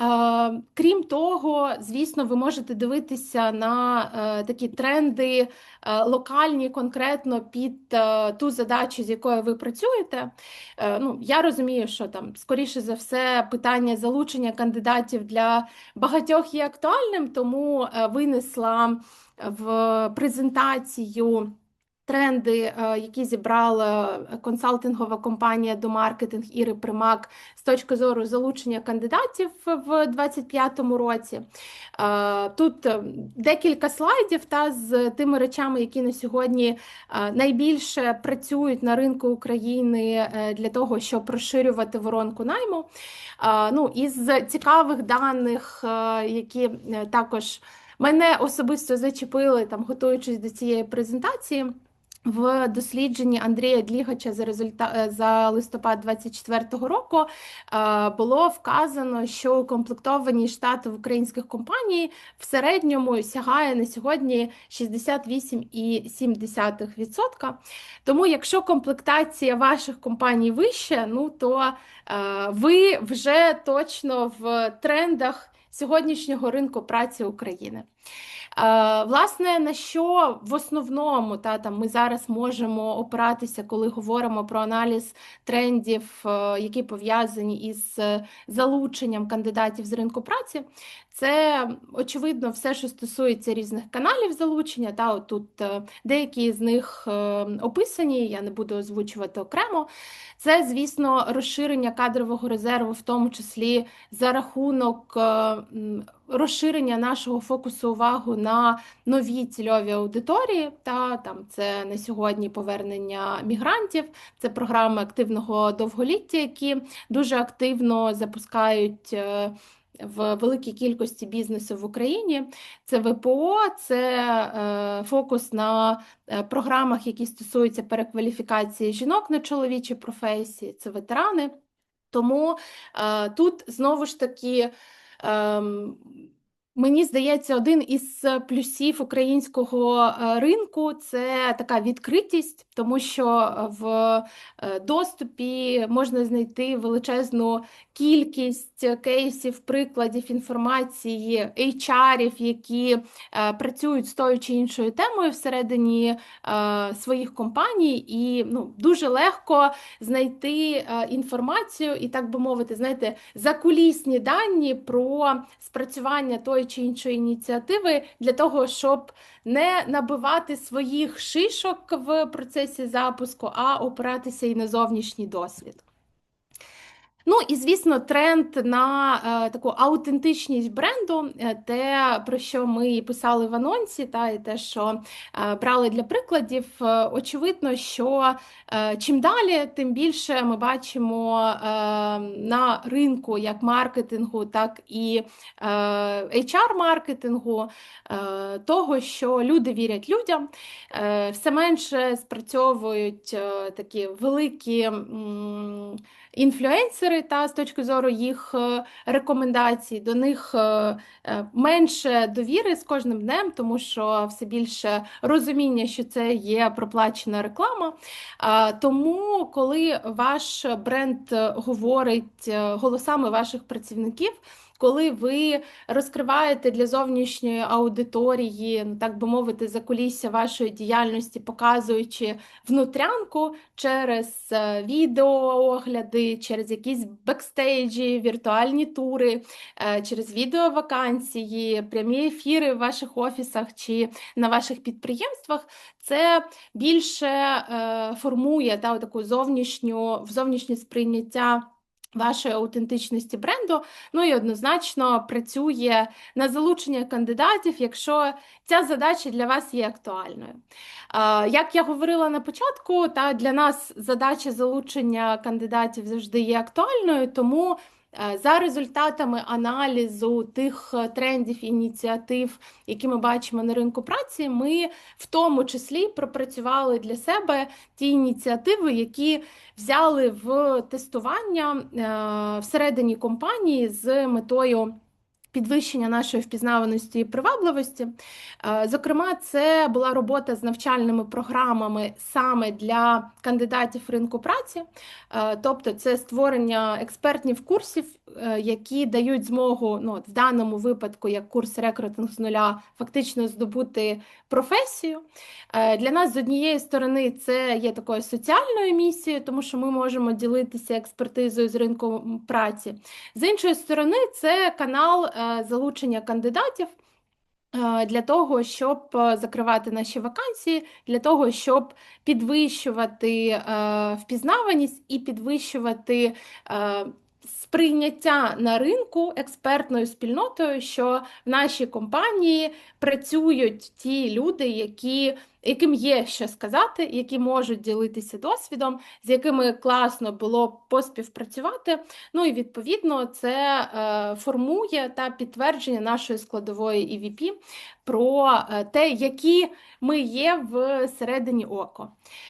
Е, Крім того, звісно, ви можете дивитися на е, такі тренди е, локальні, конкретно під е, ту задачу, з якою ви працюєте. Ну, я розумію, що там, скоріше за все, питання залучення кандидатів для багатьох є актуальним, тому винесла в презентацію. Тренди, е, які зібрала консалтингова компанія до маркетинг Іри Примак з точки зору залучення кандидатів в 2025 році. Е, тут е, декілька слайдів та з тими речами, які на сьогодні найбільше працюють на ринку України для того, щоб розширювати воронку найму. Ну, Із цікавих даних, які також мене особисто зачепили, там готуючись до цієї презентації. В дослідженні Андрія Длігача за результат е, за листопад 2024 року е, було вказано, що укомплектовані штати в українських компаній в середньому сягає на сьогодні 68,7%. Тому, якщо комплектація ваших компаній вища, ну то е, ви вже точно в трендах сьогоднішнього ринку праці України. Власне, на що в основному та там ми зараз можемо опиратися, коли говоримо про аналіз трендів, е, які пов'язані із е, залученням кандидатів з ринку праці, це очевидно все, що стосується різних каналів залучення. Та от тут е, деякі з них описані, я не буду озвучувати окремо. Це, звісно, розширення кадрового резерву, в тому числі за рахунок розширення нашого фокусу увагу на нові цільові аудиторії. Та там це на сьогодні повернення мігрантів, це програми активного довголіття, які дуже активно запускають. Е, в великій кількості бізнесу в Україні це ВПО, це е, фокус на е, програмах, які стосуються перекваліфікації жінок на чоловічі професії, це ветерани. Тому тут знову ж таки um, мені здається, один із плюсів українського е, ринку це така відкритість, тому що в е, доступі можна знайти величезну кількість кейсів, прикладів інформації, HR-ів, які е, працюють з тою чи іншою темою всередині своїх компаній, і ну, дуже легко знайти інформацію і, так би мовити, знаєте, закулісні дані про спрацювання тої чи іншої ініціативи для того, щоб не набивати своїх шишок в процесі запуску, а опиратися і на зовнішній досвід. Ну і звісно, тренд на е, таку аутентичність бренду, е, те, про що ми писали в анонсі, та і те, що е, брали для прикладів, е, очевидно, що е, чим далі, тим більше ми бачимо е, на ринку як маркетингу, так і е, HR-маркетингу, е, того, що люди вірять людям, е, все менше спрацьовують е, такі великі. М інфлюенсери та з точки зору їх е, рекомендацій, до них е, е, менше довіри з кожним днем, тому що все більше розуміння, що це є проплачена реклама. Тому, коли ваш бренд говорить голосами ваших працівників коли ви розкриваєте для зовнішньої аудиторії, ну так би мовити, закулісся вашої діяльності, показуючи внутрянку через е, відеоогляди, через якісь бекстейджі, віртуальні тури, е, через відеовакансії, прямі ефіри в ваших офісах чи на ваших підприємствах. Це більше е, формує та, таку зовнішню, зовнішнє сприйняття вашої аутентичності бренду, ну і однозначно працює на залучення кандидатів, якщо ця задача для вас є актуальною. Як я говорила на початку, та для нас задача залучення кандидатів завжди є актуальною, тому за результатами аналізу тих е, трендів ініціатив, які ми бачимо на ринку праці, ми в тому числі пропрацювали для себе ті ініціативи, які взяли в тестування е, всередині компанії з метою підвищення нашої впізнаваності і привабливості. Е, Зокрема, це була робота з навчальними програмами саме для кандидатів ринку праці, Е, тобто це створення експертних курсів, е, які дають змогу, ну в даному випадку, як курс рекрутинг з нуля, фактично здобути професію. Для нас з однієї сторони це є такою соціальною місією, тому що ми можемо ділитися експертизою з ринку праці. З іншої сторони, це канал залучення кандидатів. е, Для того, щоб е, закривати наші вакансії, для того, щоб підвищувати е, впізнаваність і підвищувати сприйняття на ринку експертною спільнотою, що в нашій компанії працюють ті люди, які, яким є що сказати, які можуть ділитися досвідом, з якими класно було поспівпрацювати. Ну і відповідно це е, формує та підтвердження нашої складової EVP про е, те, які ми є всередині око.